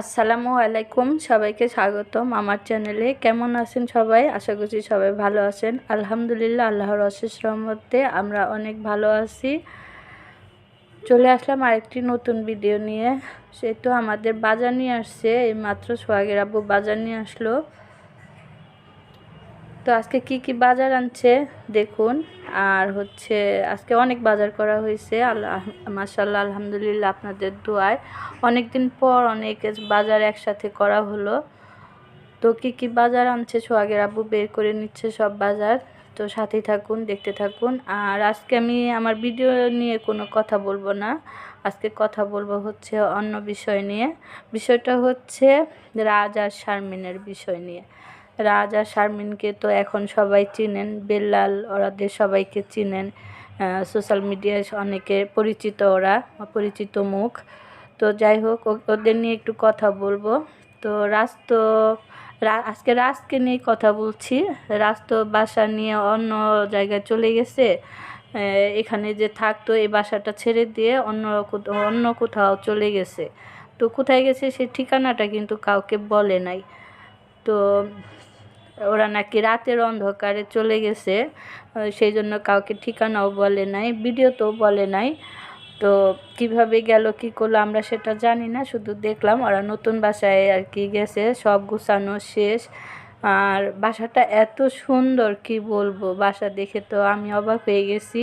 আসসালামু আলাইকুম, সবাইকে স্বাগতম আমার চ্যানেলে। কেমন আছেন সবাই? আশা করছি সবাই ভালো আছেন। আলহামদুলিল্লাহ, আল্লাহর অশেষ রহমতে আমরা অনেক ভালো আছি। চলে আসলাম আরেকটি নতুন ভিডিও নিয়ে। সে তো আমাদের বাজার নিয়ে আসছে। এই মাত্র সোহাগের আব্বু বাজার নিয়ে আসলো। তো আজকে কি কি বাজার আনছে দেখুন। আর হচ্ছে আজকে অনেক বাজার করা হয়েছে। আল্লাহ মাসাল্লাহ আলহামদুলিল্লাহ আপনাদের দোয়ায়। অনেক দিন পর অনেক বাজার একসাথে করা হলো। তো কি কি বাজার আনছে সোহাগের আব্বু বের করে নিচ্ছে সব বাজার। তো সাথেই থাকুন, দেখতে থাকুন। আর আজকে আমি আমার ভিডিও নিয়ে কোনো কথা বলব না। আজকে কথা বলব হচ্ছে অন্য বিষয় নিয়ে। বিষয়টা হচ্ছে রাজ আর শারমিনের বিষয় নিয়ে। রাজ শারমিনকে তো এখন সবাই চিনেন, বেল্লাল ওরাদের সবাইকে চিনেন। সোশ্যাল মিডিয়ায় অনেকে পরিচিত ওরা পরিচিত মুখ। তো যাই হোক ওদের নিয়ে একটু কথা বলব। তো রাজ তো আজকে রাজকে নিয়ে কথা বলছি। রাজ তো বাসা নিয়ে অন্য জায়গায় চলে গেছে। এখানে যে থাকতো এই বাসাটা ছেড়ে দিয়ে অন্য অন্য কোথাও চলে গেছে। তো কোথায় গেছে সে ঠিকানাটা কিন্তু কাউকে বলে নাই। তো ওরা নাকি রাতের অন্ধকারে চলে গেছে সেই জন্য কাউকে ঠিকানাও বলে নাই, ভিডিওতেও বলে নাই। তো কীভাবে গেল, কি করল, আমরা সেটা জানি না, শুধু দেখলাম ওরা নতুন বাসায় আর কি গেছে, সব গুছানো শেষ। আর বাসাটা এত সুন্দর, কি বলব, বাসা দেখে তো আমি অবাক হয়ে গেছি।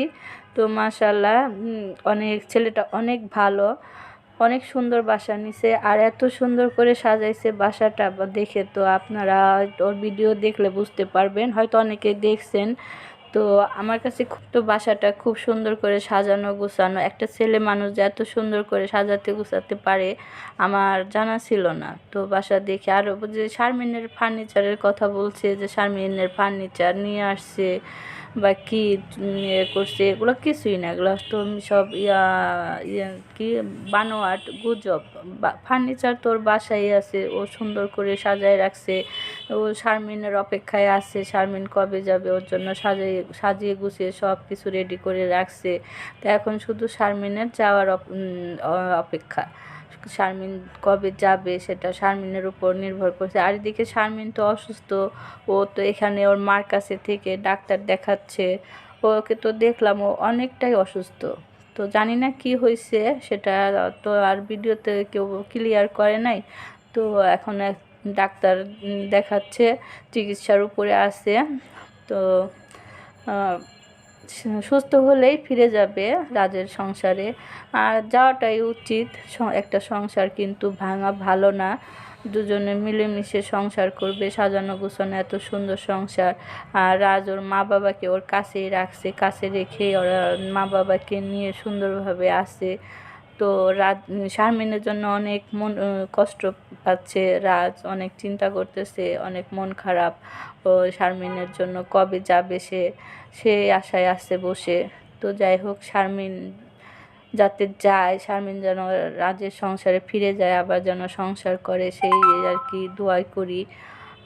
তো মাসাল্লাহ অনেক, ছেলেটা অনেক ভালো। অনেক সুন্দর বাসা নিছে আর এত সুন্দর করে সাজাইছে বাসাটা দেখে তো আপনারা ওর ভিডিও দেখলে বুঝতে পারবেন। হয়তো অনেকে দেখছেন। তো আমার কাছে খুব তো বাসাটা খুব সুন্দর করে সাজানো গোছানো, একটা ছেলে মানুষ যে এত সুন্দর করে সাজাতে গোছাতে পারে আমার জানা ছিল না। তো বাসা দেখে আর যে শারমিনের ফার্নিচারের কথা বলছে যে শারমিনের ফার্নিচার নিয়ে আসছে। বা কী ইয়ে করছে, এগুলো কিছুই না। এগুলো তো সব ইয়া ইয়া কি, বানোয়াট, গুজব ফার্নিচার তোর বাসায় আছে, ও সুন্দর করে সাজায় রাখছে। ও শারমিনের অপেক্ষায় আছে, শারমিন কবে যাবে ওর জন্য সাজিয়ে সাজিয়ে গুছিয়ে সব কিছু রেডি করে রাখছে। তো এখন শুধু শারমিনের যাওয়ার অপেক্ষা। শারমিন কবে যাবে সেটা শারমিনের উপর নির্ভর করছে। আর এদিকে শারমিন তো অসুস্থ, ও তো এখানে ওর মার কাছে থেকে ডাক্তার দেখাচ্ছে, ওকে তো দেখলাম ও অনেকটাই অসুস্থ। তো জানি না কি হয়েছে সেটা তো আর ভিডিওতে কেউ ক্লিয়ার করে নাই। তো এখন ডাক্তার দেখাচ্ছে, চিকিৎসার উপরে আছে। তো সুস্থ হলেই ফিরে যাবে রাজের সংসারে। আর যাওয়াটাই উচিত। একটা সংসার কিন্তু ভাঙা ভালো না। দুজনে মিলেমিশে সংসার করবে, সাজানো গোছানো এত সুন্দর সংসার। আর রাজ ওর মা বাবাকে ওর কাছেই রাখছে, কাছে রেখে ওরা মা বাবাকে নিয়ে সুন্দরভাবে আসে। তো রাজ শারমিনের জন্য অনেক মন কষ্ট পাচ্ছে, রাজ অনেক চিন্তা করতেছে, অনেক মন খারাপ। ও শারমিনের জন্য কবে যাবে সে সে আশায় আসছে বসে। তো যাই হোক, শারমিন যাতে যায়, শারমিন যেন রাজের সংসারে ফিরে যায়, আবার যেন সংসার করে, সেই আর কি দোয়াই করি।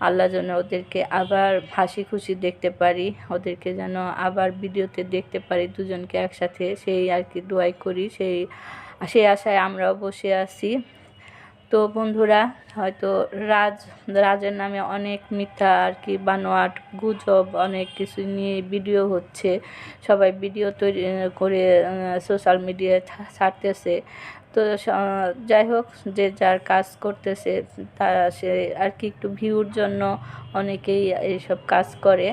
আল্লাহ যেন ওদেরকে আবার হাসি খুশি দেখতে পারি, ওদেরকে যেন আবার ভিডিওতে দেখতে পারি, দুজনকে একসাথে, সেই আর কি দোয়াই করি, সেই সেই আশায় আমরাও বসে আছি। তো বন্ধুরা, হয়তো রাজ, রাজের নামে অনেক মিথ্যা আর কি, বানোয়াট, গুজব, অনেক কিছু নিয়ে ভিডিও হচ্ছে। সবাই ভিডিও তৈরি করে সোশ্যাল মিডিয়ায় ছাড়তেছে। তো যাই হোক, যে যার কাজ করতেছে তারা সে আর কি একটু ভিউর জন্য অনেকেই এইসব কাজ করে।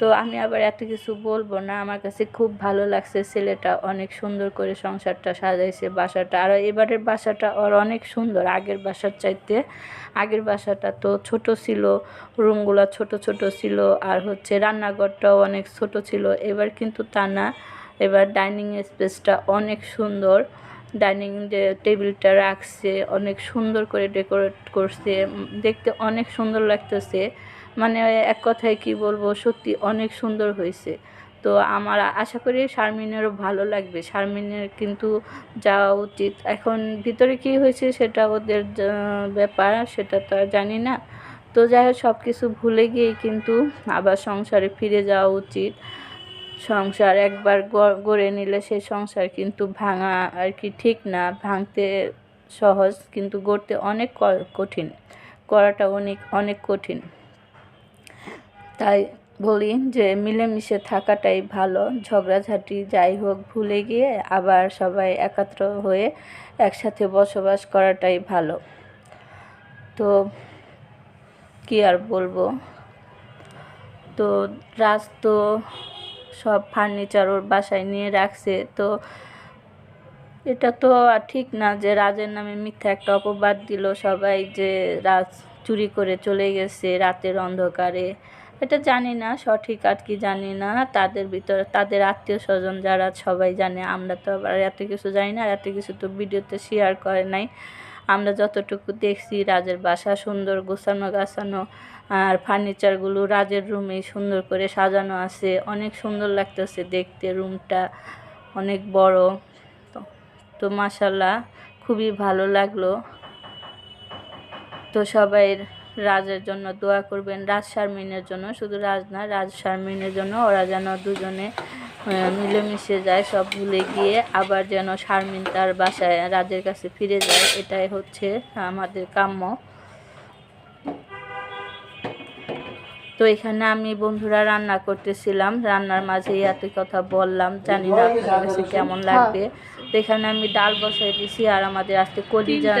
তো আমি আবার এত কিছু বলব না। আমার কাছে খুব ভালো লাগছে ছেলেটা অনেক সুন্দর করে সংসারটা সাজাইছে, বাসাটা। আর এবারের বাসাটা ওর অনেক সুন্দর, আগের বাসার চাইতে। আগের বাসাটা তো ছোট ছিল, রুমগুলো ছোট ছোট ছিল, আর হচ্ছে রান্নাঘরটাও অনেক ছোট ছিল। এবার কিন্তু তা না, এবার ডাইনিং স্পেসটা অনেক সুন্দর। ডাইনিং টেবিলটা রাখছে, অনেক সুন্দর করে ডেকোরেট করছে দেখতে অনেক সুন্দর লাগতেছে। মানে এক কথায় কি বলব, সত্যি অনেক সুন্দর হয়েছে। তো আমার আশা করি শারমিনেরও ভালো লাগবে। শারমিনের কিন্তু যাওয়া উচিত। এখন ভিতরে কি হয়েছে সেটা ওদের ব্যাপার সেটা তো আর জানি না। তো যাই হোক সব কিছু ভুলে গিয়েই কিন্তু আবার সংসারে ফিরে যাওয়া উচিত। সংসার একবার গড়ে নিলে সেই সংসার কিন্তু ভাঙা আর কি ঠিক না। ভাঙতে সহজ কিন্তু গড়তে অনেক কঠিন। করাটা অনেক অনেক কঠিন। তাই বলি যে মিলেমিশে থাকাটাই ভালো। ঝগড়াঝাটি যাই হোক, ভুলে গিয়ে আবার সবাই একাত্র হয়ে একসাথে বসবাস করাটাই ভালো। তো কি আর বলব? তো রাজ তো সব ফার্নিচার ওর বাসায় নিয়ে রাখছে, তো এটা তো আর ঠিক না যে রাজের নামে মিথ্যা একটা অপবাদ দিল সবাই যে রাজ চুরি করে চলে গেছে রাতের অন্ধকারে। এটা জানি না, সঠিক আর কি জানি না। তাদের ভিতরে, তাদের আত্মীয় স্বজন যারা, সবাই জানে। আমরা তো আবার এত কিছু জানি না এত কিছু তো ভিডিওতে শেয়ার করে নাই। আমরা যতটুকু দেখছি, রাজের বাসা সুন্দর, গোছানো, গাছানো, আর ফার্নিচারগুলো রাজের রুমে সুন্দর করে সাজানো আছে। অনেক সুন্দর লাগতেছে দেখতে রুমটা অনেক বড়। তো তো মাসাল্লাহ খুবই ভালো লাগল। তো সবাই রাজের জন্য দোয়া করবেন রাজ শারমিনের জন্য। শুধু রাজ না রাজ শারমিনের জন্য ওরা যেন দুজনে মিলেমিশে যায় সব ভুলে গিয়ে আবার যেন শারমিন তার বাসায় রাজের কাছে ফিরে যায় এটাই হচ্ছে আমাদের কাম্য। তো এখানে আমি বন্ধুরা রান্না করতেছিলাম রান্নার মাঝেই এত কথা বললাম জানি না আপনার কাছে কেমন লাগবে। তো এখানে আমি ডাল বসাই দিছি আর আমাদের আজকে কলিজা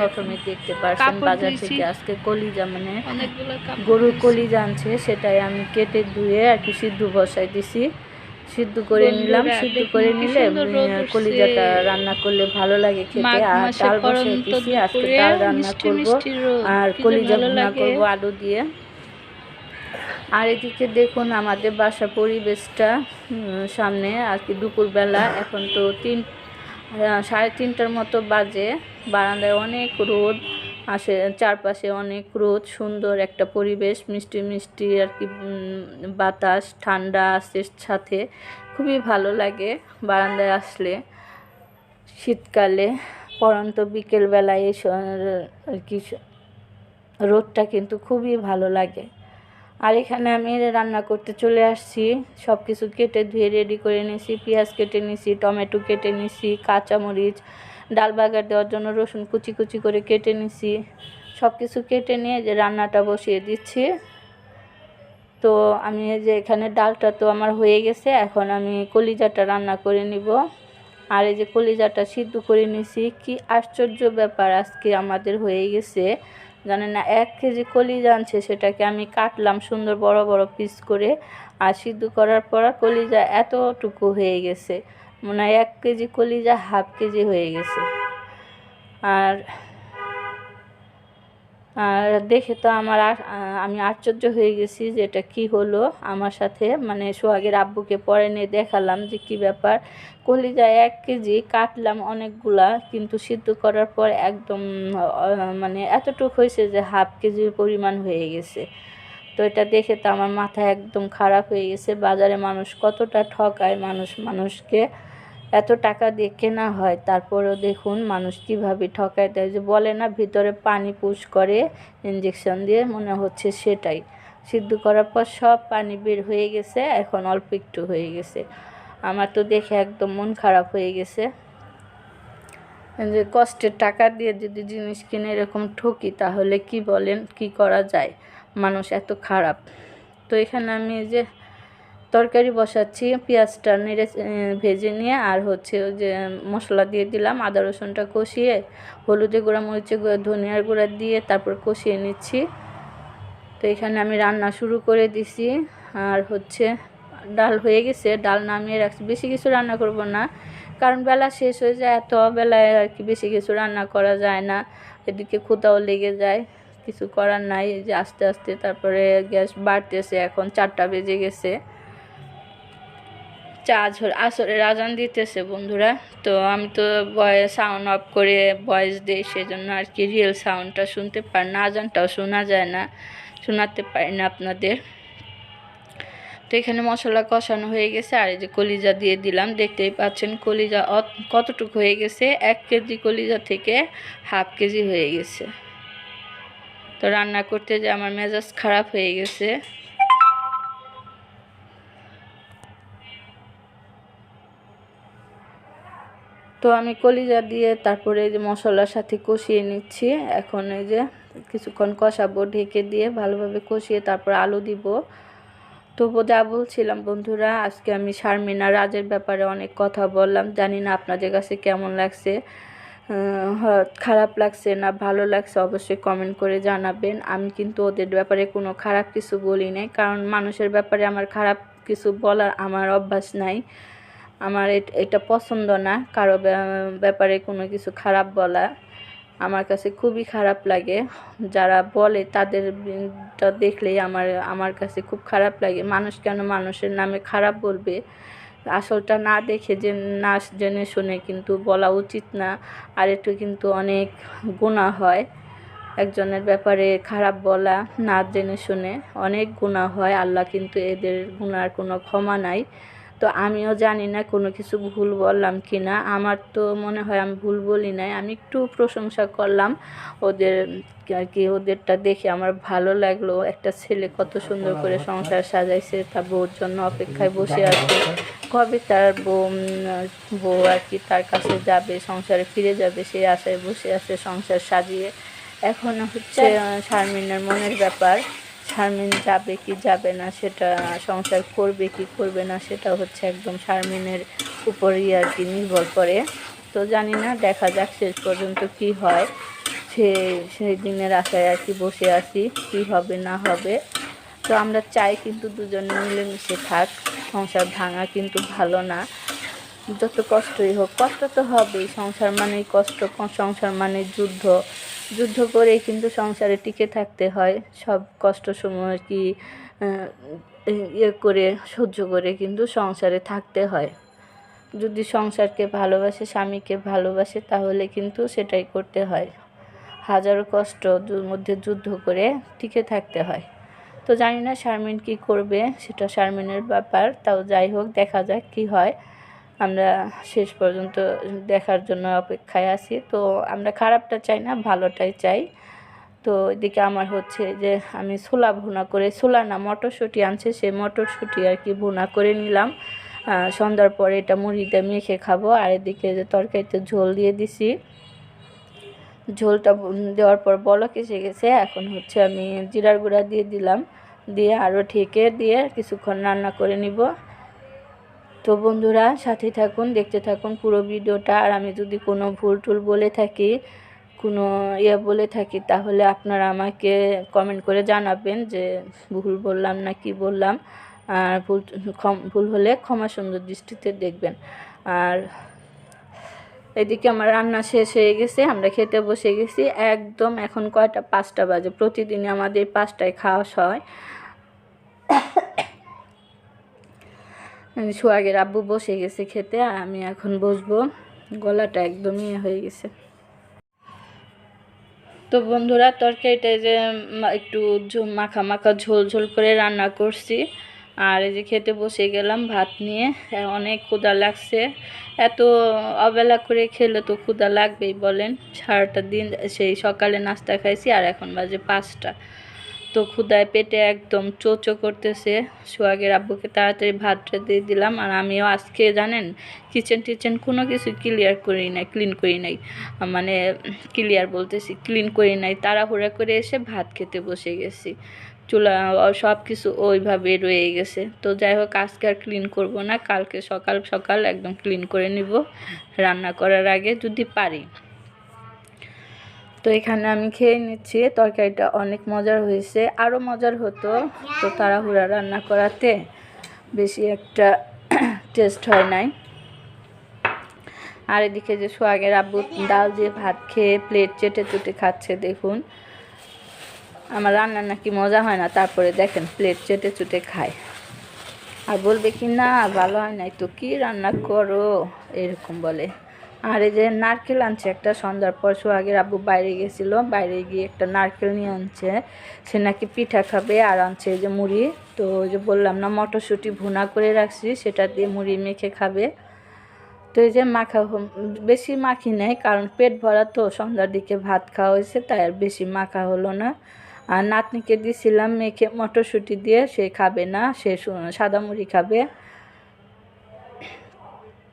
প্রথমে দেখতে পারছেন বাজার থেকে আজকে কলিজা মানে গরুর কলিজা আনছে সেটাই আমি কেটে ধুয়ে আর কি সিদ্ধ বসাই দিছি। সিদ্ধ করে নিলাম সিদ্ধ করে নিলে কলিজাটা রান্না করলে ভালো লাগে খেতে। আর ডাল পরন্ত বসাইতেছি আজকে ডাল রান্না করব। আর কলিজা লাগে। করব আলু দিয়ে। আর এদিকে দেখুন আমাদের বাসা পরিবেশটা সামনে আর কি দুপুরবেলা, এখন তো তিন সাড়ে তিনটার মতো বাজে। বারান্দায় অনেক রোদ, আসে, চারপাশে অনেক রোদ, সুন্দর একটা পরিবেশ, মিষ্টি মিষ্টি আর কি বাতাস, ঠান্ডা আছে সাথে। খুবই ভালো লাগে বারান্দায় আসলে। শীতকালে, পরন্ত বিকেলবেলায় এই আর কি, রোদটা কিন্তু খুবই ভালো লাগে। আর এখানে আমি রান্না করতে চলে আসছি। সব কিছু কেটে ধুয়ে রেডি করে নিয়েছি, পেঁয়াজ কেটে নিয়েছি, টমেটো কেটে নিয়েছি, কাঁচামরিচ, ডাল বাগার দেওয়ার জন্য রসুন কুচি কুচি করে কেটে নিয়েছি। সব কিছু কেটে নিয়ে যে রান্নাটা বসিয়ে দিচ্ছি। তো আমি যে এখানে ডালটা তো আমার হয়ে গেছে, এখন আমি কলিজাটা রান্না করে নিব। আর এই যে কলিজাটা সিদ্ধ করে নিছি কি আশ্চর্য ব্যাপার, আজকে আমাদের হয়ে গেছে। জানেন না, এক কেজি কলিজা আনছে সেটাকে আমি কাটলাম সুন্দর বড় বড় পিস করে আর সিদ্ধ করার পর কলিজা এতটুকু হয়ে গেছে। মনে এক কেজি কলিজা হাফ কেজি হয়ে গেছে। আর আর দেখে তো আমার আমি আশ্চর্য হয়ে গেছি যে এটা কী হলো। আমার সাথে মানে সোহাগের আব্বুকে পরে নিয়ে দেখালাম যে কী ব্যাপার। কলিজা এক কেজি কাটলাম অনেকগুলা, কিন্তু সিদ্ধ করার পর একদম মানে এতটুকু হয়েছে যে হাফ কেজির পরিমাণ হয়ে গেছে। তো এটা দেখে তো আমার মাথা একদম খারাপ হয়ে গেছে। বাজারে মানুষ কতটা ঠকায় মানুষ মানুষকে। এত টাকা দিয়ে কেনা হয়। তারপরেও দেখুন মানুষ কীভাবে ঠকায় দেয়। যে বলে না, ভিতরে পানি পুশ করে ইঞ্জেকশন দিয়ে, মনে হচ্ছে সেটাই। সিদ্ধ করার পর সব পানি বের হয়ে গেছে, এখন অল্প একটু হয়ে গেছে। আমার তো দেখে একদম মন খারাপ হয়ে গেছে। যে কষ্টের টাকা দিয়ে যদি জিনিস কিনে এরকম ঠকি, তাহলে কি বলেন, কি করা যায়? মানুষ এত খারাপ। তো এখানে আমি যে তরকারি বসাচ্ছি, পেঁয়াজটা নেড়ে ভেজে নিয়ে, আর হচ্ছে যে মশলা দিয়ে দিলাম, আদা রসুনটা কষিয়ে, হলুদে গুঁড়া মরিচের গুঁড়া, ধনিয়ার গুঁড়া দিয়ে তারপর কষিয়ে নিচ্ছি। তো এখানে আমি রান্না শুরু করে দিছি, আর হচ্ছে ডাল হয়ে গেছে, ডাল নামিয়ে রাখছি। বেশি কিছু রান্না করব না, কারণ বেলা শেষ হয়ে যায় এত বেলায় আর কি বেশি কিছু রান্না করা যায় না, এদিকে ক্ষুদাও লেগে যায়, কিছু করার নাই যে আস্তে আস্তে তারপরে গ্যাস বাড়তেছে, এখন চারটা বেজে গেছে। চা আসরের আজান দিতেছে বন্ধুরা। তো আমি তো ভয়েস সাউন্ড অফ করে ভয়েস দিই, সেজন্য আর কি রিয়েল সাউন্ডটা শুনতে পারি না, আজানটাও শোনা যায় না, শোনাতে পারি না আপনাদের। তো এখানে মশলা কষানো হয়ে গেছে, আর এই যে কলিজা দিয়ে দিলাম, দেখতেই পাচ্ছেন কলিজা কতটুকু হয়ে গেছে? এক কেজি কলিজা থেকে হাফ কেজি হয়ে গেছে। তো রান্না করতে যে আমার মেজাজ খারাপ হয়ে গেছে। তো আমি কলিজা দিয়ে তারপরে এই যে মশলার সাথে কষিয়ে নিচ্ছি। এখন এই যে কিছুক্ষণ কষাবো, ঢেকে দিয়ে ভালোভাবে কষিয়ে তারপর আলু দিব। তো যা বলছিলাম বন্ধুরা, আজকে আমি শারমিনা রাজের ব্যাপারে অনেক কথা বললাম। জানি না আপনাদের কাছে কেমন লাগছে খারাপ লাগছে না ভালো লাগছে অবশ্যই কমেন্ট করে জানাবেন। আমি কিন্তু ওদের ব্যাপারে কোনো খারাপ কিছু বলি নাই, কারণ মানুষের ব্যাপারে আমার খারাপ কিছু বলার আমার অভ্যাস নাই। আমার এট- পছন্দ না। কারও ব্যাপারে কোনো কিছু খারাপ বলা আমার কাছে খুবই খারাপ লাগে। যারা বলে তাদের দেখলেই আমার আমার কাছে খুব খারাপ লাগে। মানুষ কেন মানুষের নামে খারাপ বলবে? আসলটা না দেখে যে, না জেনে শুনে কিন্তু বলা উচিত না। আর একটু কিন্তু অনেক গুণা হয় একজনের ব্যাপারে খারাপ বলা, না জেনে শুনে। অনেক গুণা হয়। আল্লাহ কিন্তু এদের গুনার কোনো ক্ষমা নাই। তো আমিও জানি না কোনো কিছু ভুল বললাম কি না। আমার তো মনে হয় আমি ভুল বলি নাই। আমি একটু প্রশংসা করলাম ওদের আর কি ওদেরটা দেখে আমার ভালো লাগল। একটা ছেলে কত সুন্দর করে সংসার সাজাইছে তার বউর জন্য অপেক্ষায় বসে আছে। কবে তার বউ বউ আর কি তার কাছে যাবে সংসারে ফিরে যাবে সেই আশায় বসে আছে সংসার সাজিয়ে। এখন হচ্ছে শারমিনের মনের ব্যাপার। শারমিন যাবে কি যাবে না, সেটা সংসার করবে কি করবে না, সেটা হচ্ছে একদম শারমিনের উপরই আর কি নির্ভর করে। তো জানি না, দেখা যাক শেষ পর্যন্ত কি হয়। সে, সেই দিনের আশায় আর কি বসে আছি, কি হবে না হবে। তো আমরা চাই কিন্তু দুজনে মিলেমিশে থাক, সংসার ভাঙা কিন্তু ভালো না। যত কষ্টই হোক, কষ্ট তো হবেই, সংসার মানেই কষ্ট, সংসার মানে যুদ্ধ। যুদ্ধ করে কিন্তু সংসারে টিকে থাকতে হয়। সব কষ্ট সময় কি ইয়ে করে, সহ্য করে কিন্তু সংসারে থাকতে হয়। যদি সংসারকে ভালোবাসে, স্বামীকে ভালোবাসে, তাহলে কিন্তু সেটাই করতে হয়। হাজারো কষ্ট মধ্যে যুদ্ধ করে টিকে থাকতে হয়। তো জানি না শারমিন কি করবে, সেটা শারমিনের ব্যাপার, তাও যাই হোক, দেখা যাক কি হয়। আমরা শেষ পর্যন্ত দেখার জন্য অপেক্ষায় আছি। তো আমরা খারাপটা চাই না, ভালোটাই চাই। তো এদিকে আমার হচ্ছে যে আমি ছোলা ভুনা করে, ছোলা না, মটরশুঁটি আনছে সেই মটরশুঁটি আর কি ভুনা করে নিলাম। সন্ধ্যার পরে এটা মুড়িতে মেখে খাব। আর এদিকে যে তরকারিতে ঝোল দিয়ে দিছি। ঝোলটা দেওয়ার পর বলক এসে গেছে। এখন হচ্ছে আমি জিরার গুঁড়া দিয়ে দিলাম। দিয়ে আরও ঠেকে দিয়ে কিছুক্ষণ রান্না করে নিব। তো বন্ধুরা, সাথে থাকুন, দেখতে থাকুন পুরো ভিডিওটা। আর আমি যদি কোনো ভুল টুল বলে থাকি, কোনো ইয়ে বলে থাকি, তাহলে আপনারা আমাকে কমেন্ট করে জানাবেন যে ভুল বললাম না কি বললাম। আর ভুল ভুল হলে ক্ষমা সুন্দর দৃষ্টিতে দেখবেন। আর এদিকে আমার রান্না শেষ হয়ে গেছে, আমরা খেতে বসে গেছি। একদম এখন কয়টা, পাঁচটা বাজে। প্রতিদিনই আমাদের পাঁচটায় খাওয়া হয়। সোহাগের আব্বু বসে গেছে খেতে আমি এখন বসবো। গলাটা একদমই ইয়ে হয়ে গেছে। তো বন্ধুরা, তরকারিটা যে একটু মাখা মাখা ঝোল ঝোল করে রান্না করছি। আর এই যে খেতে বসে গেলাম ভাত নিয়ে। অনেক ক্ষুধা লাগছে। এত অবেলা করে খেলে তো ক্ষুদা লাগবেই বলেন। সারাটা দিন সেই সকালে নাস্তা খাইছি, আর এখন বাজে পাঁচটা। তো ক্ষুদায় পেটে একদম চোচো করতেছে। সোহাগের আব্বুকে তাড়াতাড়ি ভাতটা দিয়ে দিলাম আর আমিও আজকে জানেন কিচেন টিচেন কোনো কিছু ক্লিয়ার করি নাই ক্লিন করি নাই। মানে ক্লিয়ার বলতেছি ক্লিন করি নাই। তাড়াহুড়া করে এসে ভাত খেতে বসে গেছি। চুলা সব কিছু ওইভাবে রয়ে গেছে। তো যাই হোক, আজকে আর ক্লিন করব না। কালকে সকাল সকাল একদম ক্লিন করে নিব। রান্না করার আগে যদি পারি। তো এখানে আমি খেয়ে নিচ্ছি। তরকারিটা অনেক মজার হয়েছে। আরও মজার হতো তো তাড়াহুড়া রান্না করাতে। বেশি একটা টেস্ট হয় নাই। আর এদিকে যে সোহাগের আব্বু ডাল দিয়ে ভাত খেয়ে প্লেট চেটে চুটে খাচ্ছে, দেখুন। আমার রান্না নাকি মজা হয় না, তারপরে দেখেন প্লেট চেটে চুটে খায়। আর বলবে কি, না, ভালো হয় নাই তো, কি রান্না করো? এরকম বলে। আর এই যে নারকেল আনছে একটা সন্ধ্যার পর, সোহাগের আব্বু বাইরে গেছিল, বাইরে গিয়ে একটা নারকেল নিয়ে আনছে। সে নাকি পিঠা খাবে আর আনছে এই যে মুড়ি। তো ওই যে বললাম না, মটরশুঁটি ভুনা করে রাখছি, সেটা দিয়ে মুড়ি মেখে খাবে। তো এই যে মাখা বেশি মাখি নেই, কারণ পেট ভরা তো, সন্ধ্যার দিকে ভাত খাওয়া হয়েছে, তাই আর বেশি মাখা হলো না। আর নাতনিকে দিয়েছিলাম মেখে মটরশুঁটি দিয়ে, সে খাবে না সে, সাদা মুড়ি খাবে।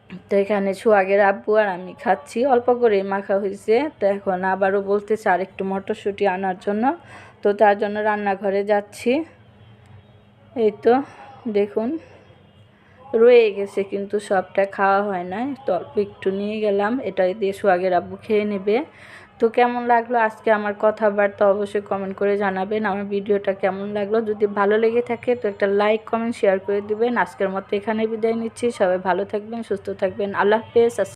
তো এখানে সোহাগের আব্বু আর আমি খাচ্ছি। অল্প করেই মাখা হয়েছে তো এখন আবারও বলতেছে আর একটু মটরশুঁটি আনার জন্য। তো তার জন্য রান্নাঘরে যাচ্ছি। এই তো, দেখুন। রয়ে গেছে কিন্তু সবটা, খাওয়া হয় নাই। তো অল্প একটু নিয়ে গেলাম। এটাই দিয়ে সোহাগের আব্বু খেয়ে নেবে। তো কেমন লাগল আজকে আমার কথাবার্তা অবশ্যই কমেন্ট করে জানাবেন। আমার ভিডিওটা কেমন লাগল? যদি ভালো লেগে থাকে তো একটা লাইক কমেন্ট শেয়ার করে দিবেন। আজকের মতো এখানে বিদায় নিচ্ছি। সবাই ভালো থাকবেন, সুস্থ থাকবেন। আল্লাহ হাফেজ।